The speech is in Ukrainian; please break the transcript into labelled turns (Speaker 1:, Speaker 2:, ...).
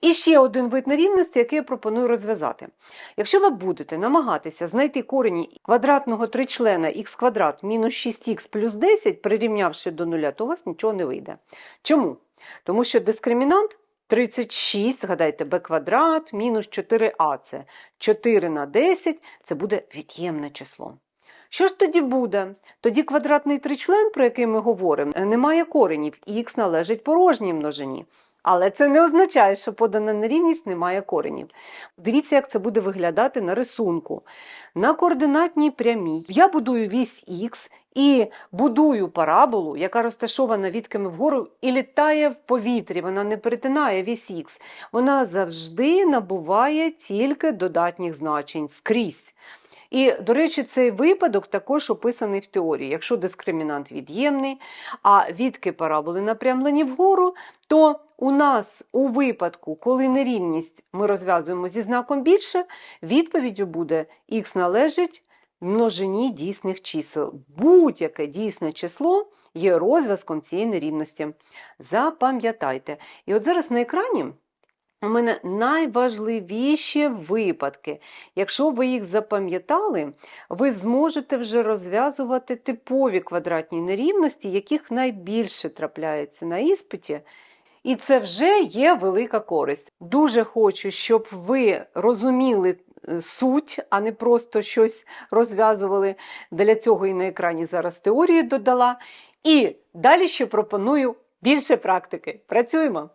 Speaker 1: І ще один вид нерівності, який я пропоную розв'язати. Якщо ви будете намагатися знайти корені квадратного тричлена х квадрат мінус 6х плюс 10, прирівнявши до нуля, то у вас нічого не вийде. Чому? Тому що дискримінант 36, згадайте, b квадрат мінус 4а це 4 на 10, це буде від'ємне число. Що ж тоді буде? Тоді квадратний тричлен, про який ми говоримо, не має коренів, х належить порожній множині. Але це не означає, що подана нерівність не має коренів. Дивіться, як це буде виглядати на рисунку. На координатній прямій я будую вісь х і будую параболу, яка розташована відками вгору і літає в повітрі. Вона не перетинає вісь х. Вона завжди набуває тільки додатніх значень скрізь. І, до речі, цей випадок також описаний в теорії. Якщо дискримінант від'ємний, а відки параболи напрямлені вгору, то у нас у випадку, коли нерівність ми розв'язуємо зі знаком більше, відповіддю буде х належить множині дійсних чисел. Будь-яке дійсне число є розв'язком цієї нерівності. Запам'ятайте. І от зараз на екрані. У мене найважливіші випадки. Якщо ви їх запам'ятали, ви зможете вже розв'язувати типові квадратні нерівності, яких найбільше трапляється на іспиті. І це вже є велика користь. Дуже хочу, щоб ви розуміли е, суть, а не просто щось розв'язували. Для цього і на екрані зараз теорію додала. І далі ще пропоную більше практики. Працюємо!